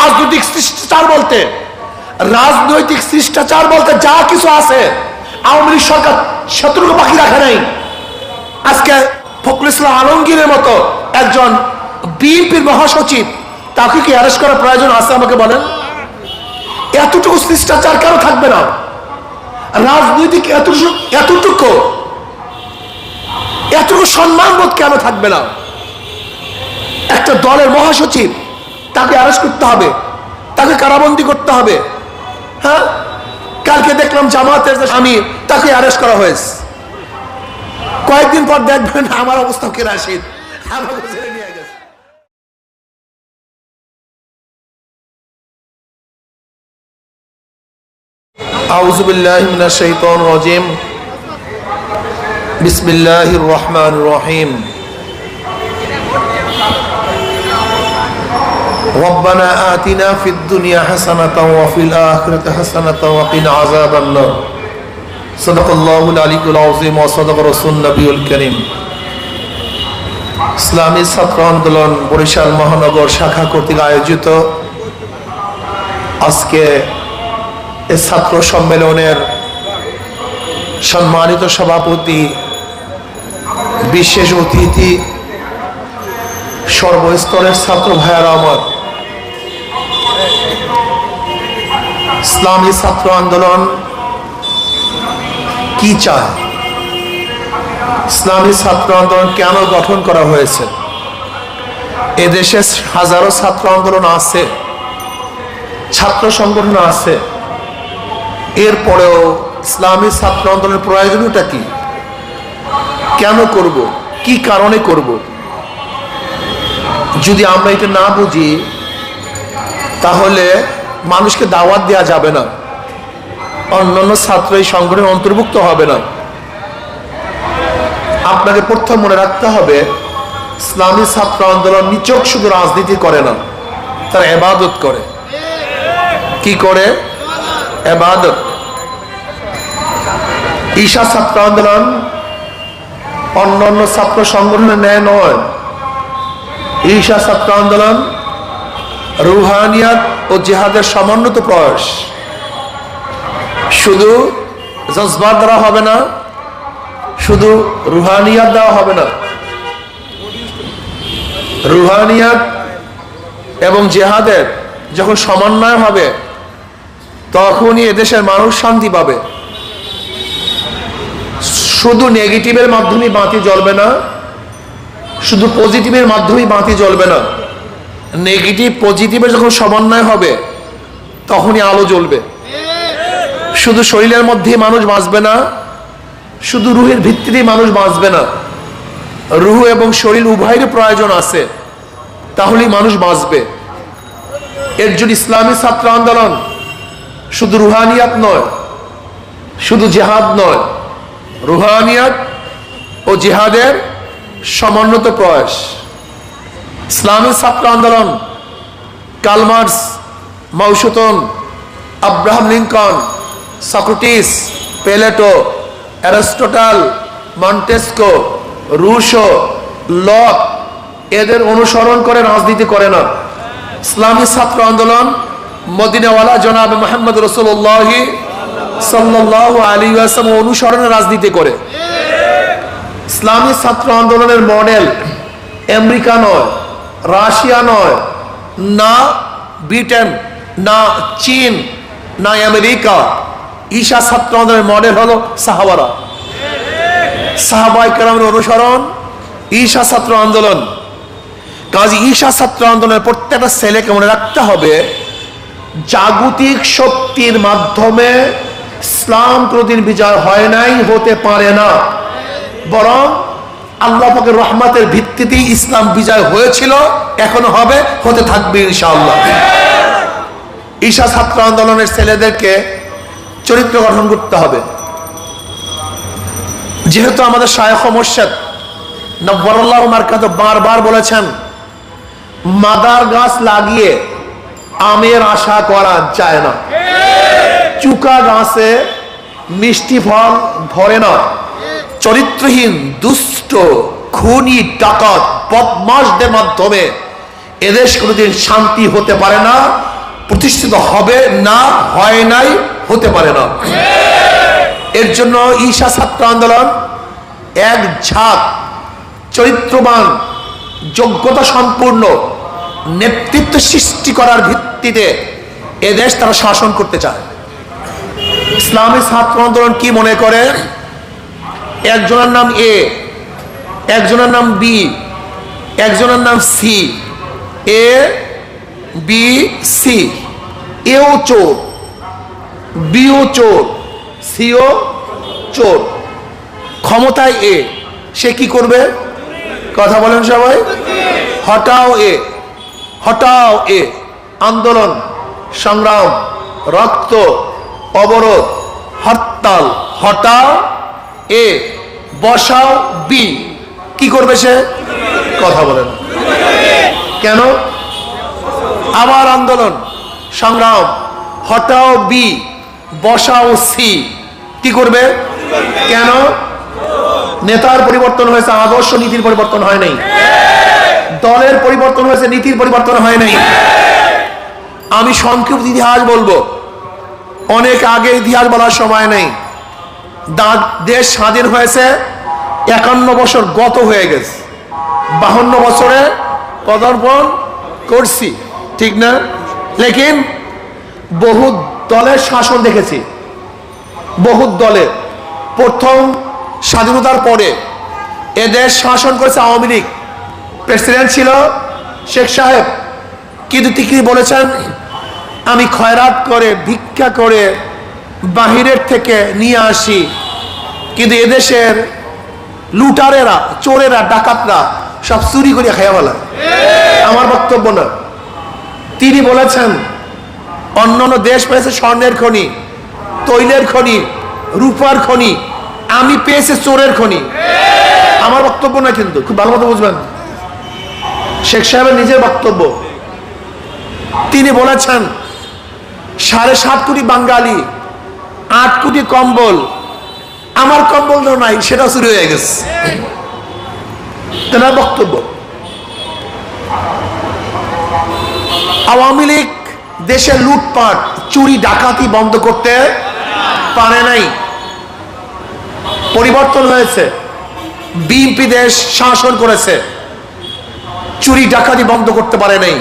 রাজনৈতিক শিষ্টাচার বলতে, রাজনৈতিক শিষ্টাচার বলতে যা কিছু আছে, আওয়ামী লীগ সরকার শত্রুকে বাকি রাখে নাই। আজকে ফখরুল ইসলাম আলমগীরের মতো একজন বিএনপির মহাসচিব, তাকে কি অ্যারেস্ট করার প্রয়োজন আছে আমাকে বলেন? এতটুকু শিষ্টাচার কেন থাকবে না? রাজনৈতিক এতটুকু এতটুকু এতটুকু সম্মানবোধ কেন থাকবে না? একটা দলের মহাসচিব তাকে অ্যারেস্ট করতে হবে তাকে কারাবন্দি করতে হবে হ্যাঁ কালকে দেখলাম জামাতের যে স্বামী তাকে অ্যারেস্ট করা হয়েছে কয়েকদিন পর দেখবেন আমার অবস্থা কেরাসিন আমাকে ছেড়ে নিয়ে গেছে أعوذ بالله من الشيطان الرجيم بسم الله الرحمن الرحيم ربنا آتنا في الدنيا حسنة وفي الآخرة حسنة وقنا عذاب النار صدق الله العلي العظيم وصدق رسول النبي الكريم ইসলামী ছাত্র আন্দোলন বরিশাল মহানগর শাখা কর্তৃক আয়োজিত আজকে এ ছাত্র সম্মেলনের সম্মানিত সভাপতি বিশেষ অতিথি সর্বস্তরের ছাত্র ভাইয়ারা আমার ইসলামী ছাত্র আন্দোলন কি চায়? ইসলামী ছাত্র আন্দোলন কেন গঠন করা হয়েছে? এদেশে হাজারো ছাত্র আন্দোলন আছে, ছাত্র সংগঠন আছে। এরপরেও ইসলামী ছাত্র আন্দোলনের প্রয়োজনীয়তা কি? কেন করব? কি কারণে করব? যদি আমরা এটা না বুঝি, তাহলে মানুষকে দাওয়াত দেওয়া যাবে না। অন্যান্য ছাত্র এই সংগঠনের অন্তর্ভুক্ত হবে না। আপনাকে প্রথম মনে রাখতে হবে, ইসলামী ছাত্র আন্দোলন নিচক শুধু রাজনীতি করে না, তারা এবাদত করে। কি করে? এবাদত। ঈশা ছাত্র আন্দোলন অন্য অন্য ছাত্র সংগঠনের ন্যায় নয়। ঈশা ছাত্র আন্দোলন রুহানিয়াত ও জেহাদের সমন্বিত প্রয়াস। শুধু জজবার দ্বারা হবে না, শুধু রুহানিয়াত দেওয়া হবে না। রুহানিয়াত এবং জেহাদের যখন সমন্বয় হবে, তখনই এদেশের মানুষ শান্তি পাবে। শুধু নেগেটিভের মাধ্যমে বাতি জ্বলবে না, শুধু পজিটিভের মাধ্যমেই বাতি জ্বলবে না। নেগেটিভ, পজিটিভের যখন সমন্বয় হবে, তখনই আলো জ্বলবে। শুধু শরীরের মধ্যেই মানুষ বাঁচবে না, শুধু রুহের ভিত্তিতেই মানুষ বাঁচবে না। রুহ এবং শরীর উভয়ের প্রয়োজন আছে, তাহলেই মানুষ বাঁচবে। এর জন্য ইসলামী ছাত্র আন্দোলন শুধু রুহানিয়াত নয়, শুধু জেহাদ নয়, রুহানিয়াত ও জিহাদের সমন্বিত প্রয়াস। ইসলামী ছাত্র আন্দোলন, Karl Marx, মৌসুতন, Abraham Lincoln, Socrates, Plato, Aristotle, Montesquieu, Rousseau, Locke, এদের অনুসরণ করে রাজনীতি করে না। ইসলামী ছাত্র আন্দোলন, মদিনাওয়ালা জনাব মোহাম্মদ রসুল্লাহি সাল্লাহ আলী আসলাম অনুসরণে রাজনীতি করে। ইসলামী ছাত্র আন্দোলনের মডেল আমেরিকা নয় রাশিয়া নয়, না ব্রিটেন, না চীন, না আমেরিকা। ঈশা ছাত্র আন্দোলনের মডেল হলো সাহাবারা। সাহাবাই কেরামের অনুসরণ, ঈশা ছাত্র আন্দোলন। কাজী ঈশা ছাত্র আন্দোলনের প্রত্যেকটা ছেলেকে মনে রাখতে হবে, জাগতিক শক্তির মাধ্যমে ইসলাম কোনদিন বিজয় হয় নাই, হতে পারে না। বরং আল্লাহ পাকের রহমাতের ভিত্তিতেই ইসলাম বিজয় হয়েছিল, এখনও হবে, হতে থাকবে ইনশাআল্লাহ। ঈশা ছাত্র আন্দোলনের ছেলেদেরকে চরিত্র গঠন করতে হবে। যেহেতু আমাদের শায়খ মোর্শেদ নব্বরুল্লাহ মার্কাত বারবার বলেছেন, মাদার গাছ লাগিয়ে আমের আশা করা যায় না। চুকা গাছে মিষ্টি ফল ধরে না। চরিত্রহীন, দুষ্ট, খুনি, ডাকাত বদমাসদের মাধ্যমে এদেশ কোনোদিন শান্তি হতে পারে না, প্রতিষ্ঠিত হবে না, হয় নাই, হতে পারে না। এর জন্য ঈশা ছাত্র আন্দোলন এক ঝাঁক, চরিত্রবান, যোগ্যতা সম্পূর্ণ, নেতৃত্ব সৃষ্টি করার ভিত্তিতে এদেশ তারা শাসন করতে চায়। ইসলামী ছাত্র আন্দোলন কি মনে করে? একজনের নাম এ, একজনের নাম বি, একজনের নাম সি, এ, বি, সি। এও চোর, বিও চোর, সিও চোর। ক্ষমতায় এ, সে কি করবে? কথা বলেন সবাই। হটাও এ হটাও এ। আন্দোলন, সংগ্রাম, রক্ত, অবরোধ, হরতাল, হটাও এ, বসাও বি। কি করবে সে? কথা বলেন কেন? আবার আন্দোলন, সংগ্রাম, হটাও বি, বসাও সি। কি করবে? কেন? নেতার পরিবর্তন হয়েছে, আদর্শ নীতির পরিবর্তন হয় নাই। দলের পরিবর্তন হয়েছে, নীতির পরিবর্তন হয় নাই। আমি সংক্ষিপ্ত ইতিহাস বলব। অনেক আগে ইতিহাস বলার সময় নেই। দেশ স্বাধীন হয়েছে, একান্ন বছর গত হয়ে গেছে। বাহান্ন বছরে পদার্পণ করছি, ঠিক না? লেকিন বহু দলের শাসন দেখেছি। বহু দলে। প্রথম স্বাধীনতার পরে এদেশ শাসন করেছে আওয়ামী লীগ। প্রেসিডেন্ট ছিল শেখ সাহেব। কিন্তু তিনি বলেছেন? আমি খয়রাত করে, ভিক্ষা করে বাহিরের থেকে নিয়ে আসি। কিন্তু এদেশের লুটারেরা, চোরেরা, ডাকাতরা সব চুরি করিয়া খাইয়া বলা আমার বক্তব্য না। তিনি বলেছেন, অন্যান্য দেশ পেয়েছে স্বর্ণের খনি, তৈলের খনি, রূপার খনি, আমি পেয়েছি চোরের খনি। আমার বক্তব্য না কিন্তু, খুব ভালো মতো বুঝবেন। শেখ সাহেবের নিজের বক্তব্য। তিনি বলেছেন, সাড়ে সাত কোটি বাঙালি আট কোটি কম্বল। আমার কম্বল তো নাই সেটা শুরু হয়ে গেছে। তেনার বক্তব্য। আওয়ামী লীগ দেশের লুটপাট, চুরি, ডাকাতি বন্ধ করতে পারে নাই। পরিবর্তন হয়েছে। বিএনপি দেশ শাসন করেছে। চুরি, ডাকাতি বন্ধ করতে পারে নাই।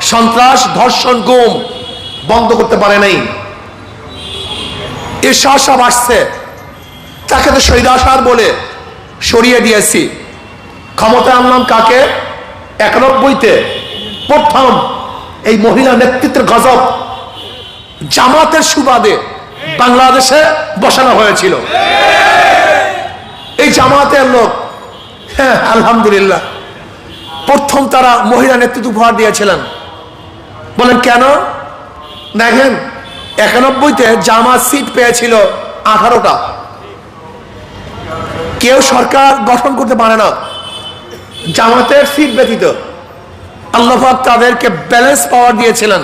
সন্ত্রাস, ধর্ষণ, গুম বন্ধ করতে পারে নাই। এ সব আসছে। তাকে তো শৈরাসার বলে সরিয়ে দিয়েছি। ক্ষমতা আনলাম কাকে? একানব্বইতে প্রথম এই মহিলা নেতৃত্বের গজব জামাতের সুবাদে বাংলাদেশে বসানো হয়েছিল। এই জামাতের লোক হ্যাঁ আলহামদুলিল্লাহ। প্রথম তারা মহিলা নেতৃত্ব উপহার দিয়েছিলেন। বলেন কেন? দেখেন একানব্বইতে জামাত সিট পেয়েছিল আঠারোটা। কেউ সরকার গঠন করতে পারে না। জামাতের সিট ব্যতীত। আল্লাহ তাদেরকে ব্যালেন্স পাওয়ার দিয়েছিলেন।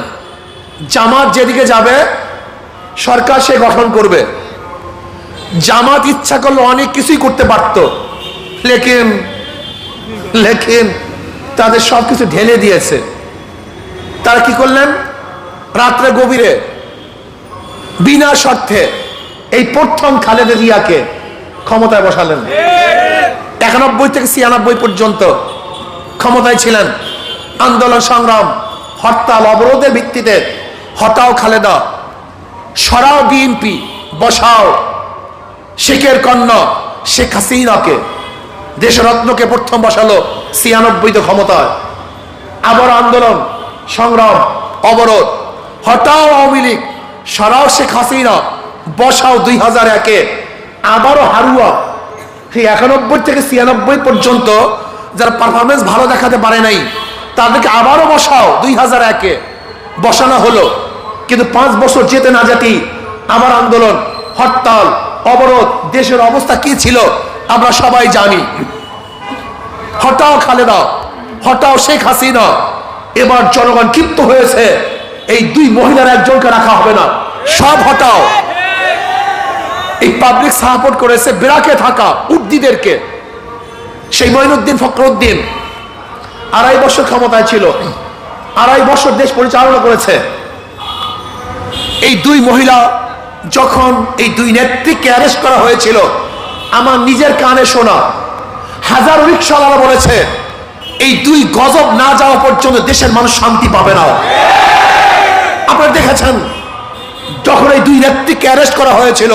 জামাত যেদিকে যাবে, সরকার সে গঠন করবে। জামাত ইচ্ছা করলে অনেক কিছুই করতে পারত। লেকিন লেকিন তাদের সব কিছু ঢেলে দিয়েছে। তারা কি করলেন? রাত্রে গভীরে বিনা শর্তে এই প্রথম খালেদা জিয়াকে ক্ষমতায় বসালেন। একানব্বই থেকে ছিয়ানব্বই পর্যন্ত ক্ষমতায় ছিলেন। আন্দোলন সংগ্রাম, হরতাল অবরোধের ভিত্তিতে হটাও খালেদা, সরাও বিএনপি, বসাও শেখের কন্যা শেখ হাসিনাকে, দেশরত্নকে প্রথম বসালো ছিয়ানব্বইতে ক্ষমতায়। আবার আন্দোলন, সংগ্রাম, অবরোধ, হটাও আওয়ামী লীগ সরাও শেখ হাসিনা, বসাও দুই হাজার একে। আবারও হারুয়া। সেই একানব্বই থেকে ছিয়ানব্বই পর্যন্ত যারা পারফরমেন্স ভালো দেখাতে পারে নাই, তাদেরকে আবারও বসাও দুই হাজার একে। বসানো হলো। কিন্তু পাঁচ বছর যেতে না যেতেই আবার আন্দোলন, হরতাল, অবরোধ, দেশের অবস্থা কি ছিল, আমরা সবাই জানি। হটাও খালেদা, হটাও শেখ হাসিনা। এবার জনগণ ক্ষিপ্ত হয়েছে। এই দুই মহিলার একজনকে রাখা হবে না। সব হটাও। এই পাবলিক সাপোর্ট করেছে বেরাকে থাকা উর্দিদেরকে সেই মঈনুদ্দিন ফখরুদ্দিন আড়াই বছর ক্ষমতায় ছিল। আড়াই বছর দেশ পরিচালনা করেছে। এই দুই মহিলা যখন এই দুই নেত্রীকে অ্যারেস্ট করা হয়েছিল, আমার নিজের কানে শোনা, হাজার রিক্সাওয়ালা বলেছে, এই দুই গজব না যাওয়া পর্যন্ত দেশের মানুষ শান্তি পাবে না। আপনারা দেখেছেন? যখন এই দুই নেত্রীকে অ্যারেস্ট করা হয়েছিল,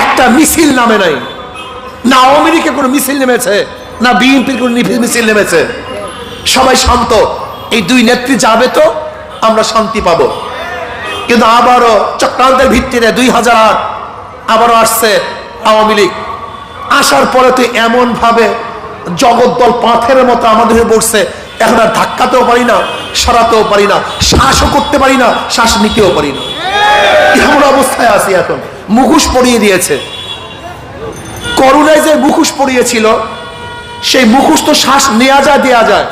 একটা মিছিল নামে নাই। না আওয়ামী কোনো মিছিল নেমেছে, না বিএনপির কোনো মিছিল নেমেছে। সবাই শান্ত, এই দুই নেত্রী যাবে তো, আমরা শান্তি পাবো। কিন্তু আবারও চক্রান্তের ভিত্তিতে দুই হাজার আট আবারও আসছে আওয়ামী লীগ। আসার পরে তো এমন ভাবে জগদ্দল পাথরের মতো আমাদের বসছে এখন আর ধাক্কাতেও পারি না। সরাতেও পারি না, শ্বাসও করতে পারি না, শ্বাস নিতেও পারি না। এমন অবস্থায় আছি এখন। মুখোশ পরিয়ে দিয়েছে। করোনায় যে মুখোশ পরিয়েছিল, সেই মুখোশ তো শ্বাস নেওয়া যায় দেওয়া যায়।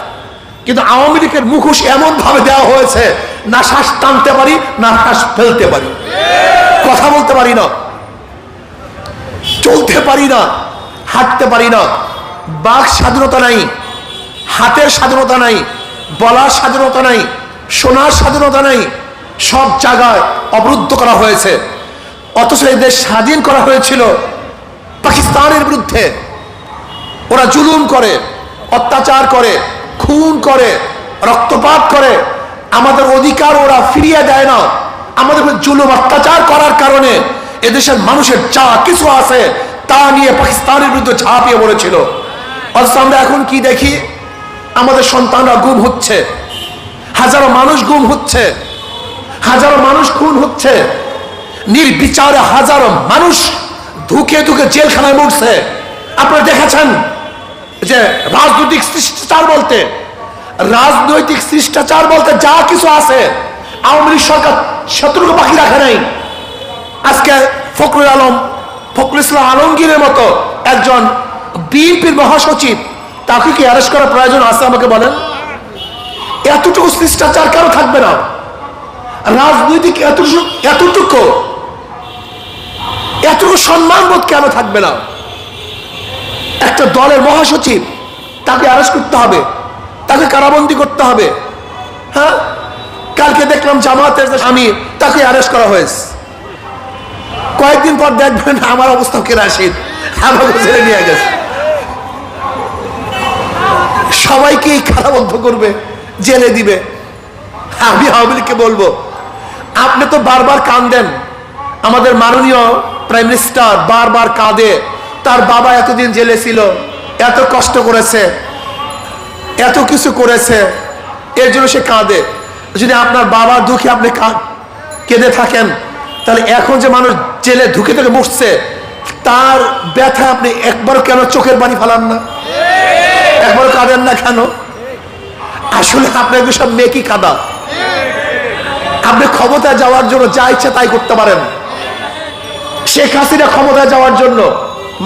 কিন্তু আওয়ামী লীগের মুখোশ এমন ভাবে দেওয়া হয়েছে, না শ্বাস টানতে পারি, না শ্বাস ফেলতে পারি। কথা বলতে পারি না। চলতে পারি না, হাঁটতে পারি না। বাক স্বাধীনতা নাই, হাতের স্বাধীনতা নাই। বলার স্বাধীনতা নাই, শোনার স্বাধীনতা নাই, সব জায়গায় অবরুদ্ধ করা হয়েছে। অথচ এই দেশ স্বাধীন করা হয়েছিল পাকিস্তানের বিরুদ্ধে। ওরা জুলুম করে, অত্যাচার করে, খুন করে, রক্তপাত করে। আমাদের অধিকার ওরা ফিরিয়ে দেয় না। আমাদের জুলুম, অত্যাচার করার কারণে এদেশের মানুষের যা কিছু আছে তা নিয়ে পাকিস্তানের বিরুদ্ধে ঝাঁপিয়ে পড়েছিল। অথচ আমরা এখন কি দেখি? আমাদের সন্তানরা গুম হচ্ছে। হাজারো মানুষ গুম হচ্ছে। হাজারো মানুষ খুন হচ্ছে। নির্বিচারে হাজারো মানুষ ধুকে ধুকে জেলখানায় মরছে। আপনারা দেখেছেন যে রাজনৈতিক শিষ্টাচার বলতে, রাজনৈতিক শিষ্টাচার বলতে যা কিছু আছে, আওয়ামী লীগ সরকার শত্রুকে বাকি রাখে নাই। আজকে ফখরুল আলম, ফখরুল ইসলাম আলমগীরের মতো একজন বিএনপির মহাসচিব তাকে কি অ্যারেস্ট করার প্রয়োজন আছে আমাকে বলেন? এতটুকু শিষ্টাচার কেন থাকবে না। রাজনৈতিক এতটুকু এতটুকু এতটুকু সম্মানবোধ কেন থাকবে না? একটা দলের মহাসচিব, তাকে অ্যারেস্ট করতে হবে, তাকে কারাবন্দি করতে হবে। হ্যাঁ? কালকে দেখলাম জামাতের স্বামী, তাকে অ্যারেস্ট করা হয়েছে। কয়েকদিন পর দেখবেন আমার অবস্থা কেরাসিন আমাকে ছেড়ে নিয়ে গেছে। সবাইকেই কারাবদ্ধ করবে, জেলে দিবে। আমি আওয়ামী লীগকে বলব, আপনি তো বারবার কান্দেন আমাদের মাননীয় প্রাইম মিনিস্টার বারবার কাঁদে, তার বাবা এতদিন জেলে ছিল, এত কষ্ট করেছে, এত কিছু করেছে, এর জন্য সে কাঁদে। যদি আপনার বাবার দুঃখে আপনি কেঁদে থাকেন, তাহলে এখন যে মানুষ জেলে ঢুকে থেকে বসছে, তার ব্যথা আপনি একবার কেন চোখের পানি ফেলান না? একবারও কাঁদেন না কেন? আসলে আপনার এগুলো সব মেকি কাদা? আপনি ক্ষমতায় যাওয়ার জন্য যা ইচ্ছা তাই করতে পারেন। শেখ হাসিনা ক্ষমতায় যাওয়ার জন্য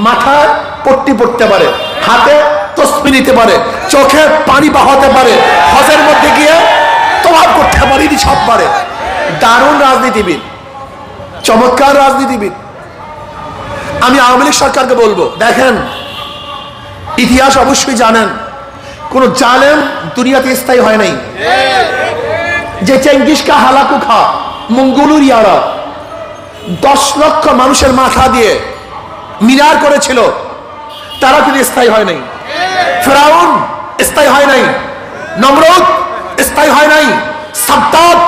মাথায় পট্টি পড়তে পারে, হাতে তসবি নিতে পারে, চোখে পানি বাহাতে পারে, হজের মধ্যে গিয়ে তোমার করতে পারিনি সব পারে। দারুণ রাজনীতিবিদ, চমৎকার রাজনীতিবিদ। আমি আওয়ামী লীগ সরকারকে বলব, দেখেন ইতিহাস অবশ্যই জানেন, কোন জালেম দুনিয়াতে স্থায়ী হয় নাই। যে চেঙ্গিস কা হালাকু খা, মঙ্গলুর ইয়ারা, দশ লক্ষ মানুষের মাথা দিয়ে মিনার করেছিল, তারা কিন্তু স্থায়ী হয় নাই। ফেরাউন স্থায়ী হয় নাই, নমরুদ স্থায়ী হয় নাই সাদ্দাত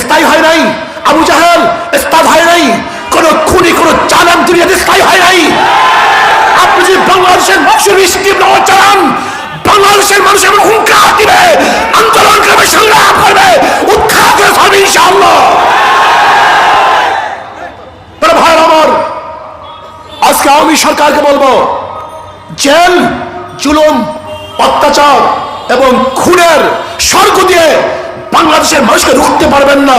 স্থায়ী হয় নাই, আবু জাহেল স্থায়ী হয় নাই, কোন খুনি, কোন চালান দুনিয়াতে স্থায়ী হয় নাই। যদি বাংলাদেশের মানুষের স্কিম নেওয়া চালান বাংলাদেশের মানুষ এমন হুঙ্কার দিবে আন্দোলন করবে সংগ্রাম করবে, উৎখাত করে ভাই আমার, আজকে আমি সরকারকে বলব, জেল, জুলুম, অত্যাচার এবং খুনের স্বর্গ দিয়ে বাংলাদেশের মানুষকে রুখতে পারবেন না।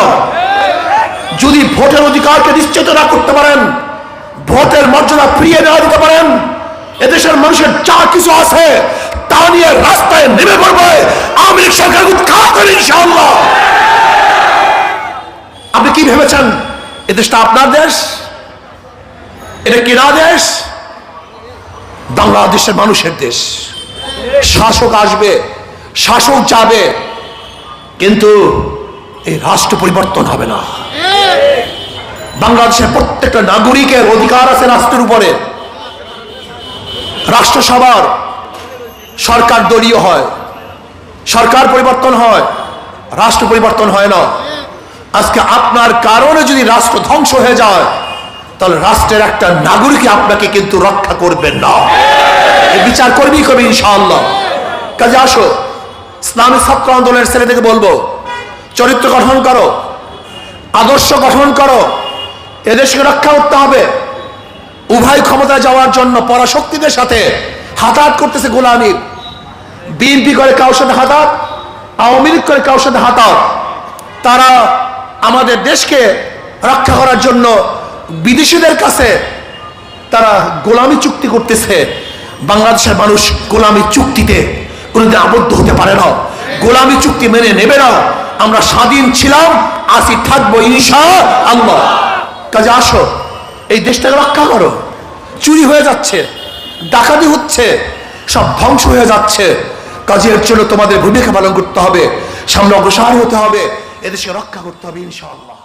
যদি ভোটের অধিকারকে নিশ্চিত না করতে পারেন, ভোটের মর্যাদা ফিরিয়ে দেওয়া দিতে পারেন এদেশের মানুষের যা কিছু আছে, তা নিয়ে রাস্তায় নেমে পড়বে। আওয়ামী সরকার উৎখাত ইনশাআল্লাহ। আপনি কি ভেবেছেন? এ দেশটা আপনার দেশ? এটা কিনা দেশ? বাংলাদেশের মানুষের দেশ। শাসক আসবে, শাসক যাবে, কিন্তু এই রাষ্ট্র পরিবর্তন হবে না। বাংলাদেশের প্রত্যেকটা নাগরিকের অধিকার আছে রাষ্ট্রের উপরে। রাষ্ট্রসভার সরকার দলীয় হয়, সরকার পরিবর্তন হয়, রাষ্ট্র পরিবর্তন হয় না। আজকে আপনার কারণে যদি রাষ্ট্র ধ্বংস হয়ে যায়, তাহলে রাষ্ট্রের একটা নাগরিক আপনাকে কিন্তু রক্ষা করবেন না। বিচার করবি করবি ইনশাআল্লাহ? কাজে আসো, ইসলামী ছাত্র আন্দোলনের ছেলেদেরকে বলব, চরিত্র গঠন করো, আদর্শ গঠন করো, এদেশকে রক্ষা করতে হবে। উভয় ক্ষমতায় যাওয়ার জন্য পরাশক্তিদের সাথে হাতাহাত করতেছে গোলামির বিএনপি করে কারোর সাথে হাতাত আওয়ামী লীগ করে কারোর সাথে হাতাত তারা আমাদের দেশকে রক্ষা করার জন্য বিদেশিদের কাছে তারা গোলামি চুক্তি করতেছে। বাংলাদেশের মানুষ গোলামি চুক্তিতে কোনোদিন আবদ্ধ হতে পারে না। গোলামি চুক্তি মেনে নেবে না। আমরা স্বাধীন ছিলাম আসি থাকব ইনশা আল্লাহ কাজে আসো। এই দেশটাকে রক্ষা করো। চুরি হয়ে যাচ্ছে, ডাকাতি হচ্ছে, সব ধ্বংস হয়ে যাচ্ছে। কাজের জন্য তোমাদের ভূমিকা পালন করতে হবে, সামনে অগ্রসর হতে হবে, এদেশকে রক্ষা করতে হবে ইনশাআল্লাহ।